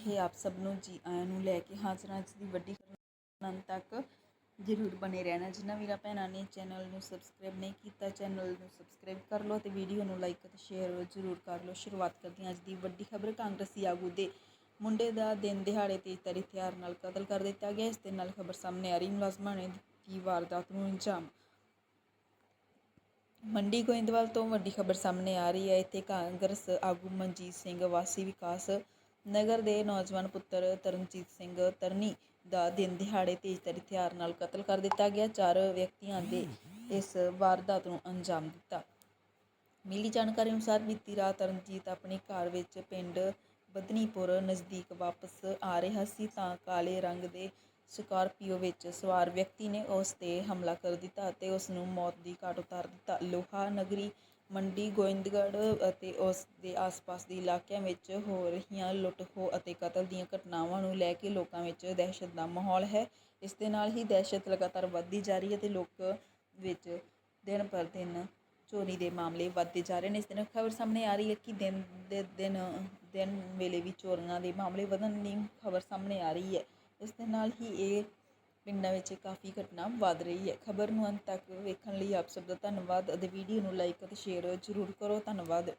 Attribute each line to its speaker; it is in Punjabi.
Speaker 1: ਰਹੇ ਆਪ ਸਭ ਨੂੰ ਜੀ ਆਇਆਂ ਨੂੰ ਲੈ ਕੇ ਹਾਜ਼ਰ ਅੱਜ ਦੀ ਵੱਡੀ ਖਬਰ ਤੱਕ ਜ਼ਰੂਰ ਬਣੇ ਰਹਿਣਾ। ਜਿਨ੍ਹਾਂ ਵੀਰਾਂ ਭੈਣਾਂ ਨੇ ਚੈਨਲ ਨੂੰ ਸਬਸਕ੍ਰਾਈਬ ਨਹੀਂ ਕੀਤਾ, ਚੈਨਲ ਨੂੰ ਸਬਸਕ੍ਰਾਈਬ ਕਰ ਲਓ ਤੇ ਵੀਡੀਓ ਨੂੰ ਲਾਈਕ ਅਤੇ ਸ਼ੇਅਰ ਜ਼ਰੂਰ ਕਰ ਲਓ। ਸ਼ੁਰੂਆਤ ਕਰਦੇ ਹਾਂ ਅੱਜ ਦੀ ਵੱਡੀ ਖਬਰ। ਕਾਂਗਰਸੀ ਆਗੂ ਦੇ ਮੁੰਡੇ ਦਾ ਦਿਨ ਦਿਹਾੜੇ ਤੇਜ਼ ਤੇਜ਼ਤਰ ਹਥਿਆਰ ਨਾਲ ਕਤਲ ਕਰ ਦਿੱਤਾ ਗਿਆ। ਇਸ ਦੇ ਨਾਲ ਖਬਰ ਸਾਹਮਣੇ ਆ ਰਹੀ ਮੁਲਾਜ਼ਮਾਂ ਨੇ ਦਿੱਤੀ ਵਾਰਦਾਤ ਨੂੰ ਅੰਜਾਮ। ਮੰਡੀ ਗੋਇੰਦਵਾਲ ਤੋਂ ਵੱਡੀ ਖਬਰ ਸਾਹਮਣੇ ਆ ਰਹੀ ਹੈ। ਇੱਥੇ ਕਾਂਗਰਸ ਆਗੂ ਮਨਜੀਤ ਸਿੰਘ ਵਾਸੀ ਵਿਕਾਸ ਨਗਰ ਦੇ ਨੌਜਵਾਨ ਪੁੱਤਰ ਤਰਨਜੀਤ ਸਿੰਘ ਤਰਨੀ ਦਾ ਦਿਨ ਦਿਹਾੜੇ ਤੇਜ਼ਤਰ ਹਥਿਆਰ ਨਾਲ ਕਤਲ ਕਰ ਦਿੱਤਾ ਗਿਆ। ਚਾਰ ਵਿਅਕਤੀਆਂ ਦੇ ਇਸ ਵਾਰਦਾਤ ਨੂੰ ਅੰਜਾਮ ਦਿੱਤਾ। ਮਿਲੀ ਜਾਣਕਾਰੀ ਅਨੁਸਾਰ ਬੀਤੀ ਰਾਤ ਤਰਨਜੀਤ ਆਪਣੀ ਕਾਰ ਵਿੱਚ ਪਿੰਡ ਬਦਨੀਪੁਰ ਨਜ਼ਦੀਕ ਵਾਪਸ ਆ ਰਿਹਾ ਸੀ ਤਾਂ ਕਾਲੇ ਰੰਗ ਦੇ ਸਕਾਰਪੀਓ ਵਿੱਚ ਸਵਾਰ ਵਿਅਕਤੀ ਨੇ ਉਸ ਤੇ ਹਮਲਾ ਕਰ ਦਿੱਤਾ ਅਤੇ ਉਸ ਨੂੰ ਮੌਤ ਦੀ ਘਾਟ ਉਤਾਰ ਦਿੱਤਾ। ਲੋਹਾ ਨਗਰੀ ਮੰਡੀ, ਗੋਇੰਦਗੜ੍ਹ ਅਤੇ ਉਸ ਦੇ ਆਸ-ਪਾਸ ਦੇ ਇਲਾਕਿਆਂ ਵਿੱਚ ਹੋ ਰਹੀਆਂ ਲੁੱਟ ਖੋਹ ਅਤੇ ਕਤਲ ਦੀਆਂ ਘਟਨਾਵਾਂ ਨੂੰ ਲੈ ਕੇ ਲੋਕਾਂ ਵਿੱਚ ਦਹਿਸ਼ਤ ਦਾ ਮਾਹੌਲ ਹੈ। ਇਸ ਦੇ ਨਾਲ ਹੀ ਦਹਿਸ਼ਤ ਲਗਾਤਾਰ ਵੱਧਦੀ ਜਾ ਰਹੀ ਹੈ ਤੇ ਲੋਕ ਵਿੱਚ ਦਿਨ ਪਰ ਦਿਨ ਚੋਰੀ ਦੇ ਮਾਮਲੇ ਵੱਧਦੇ ਜਾ ਰਹੇ ਨੇ। ਇਸ ਦਿਨ ਖਬਰ ਸਾਹਮਣੇ ਆ ਰਹੀ ਹੈ ਕਿ ਦਿਨ ਦੇ ਦਿਨ ਦਿਨ ਵੇਲੇ ਵੀ ਚੋਰੀਆਂ ਦੇ ਮਾਮਲੇ ਵਧਣ ਦੀ ਖਬਰ ਸਾਹਮਣੇ ਆ ਰਹੀ ਹੈ। ਇਸ ਦੇ ਨਾਲ ਹੀ ਇਹ ਪਿੰਡਾਂ ਵਿੱਚ ਕਾਫੀ ਘਟਨਾ ਵੱਧ ਰਹੀ ਹੈ। ਖਬਰ ਨੂੰ ਅੰਤ ਤੱਕ ਵੇਖਣ ਲਈ ਆਪ ਸਭ ਦਾ ਧੰਨਵਾਦ ਅਤੇ ਵੀਡੀਓ ਨੂੰ ਲਾਈਕ ਅਤੇ ਸ਼ੇਅਰ ਜ਼ਰੂਰ ਕਰੋ। ਧੰਨਵਾਦ।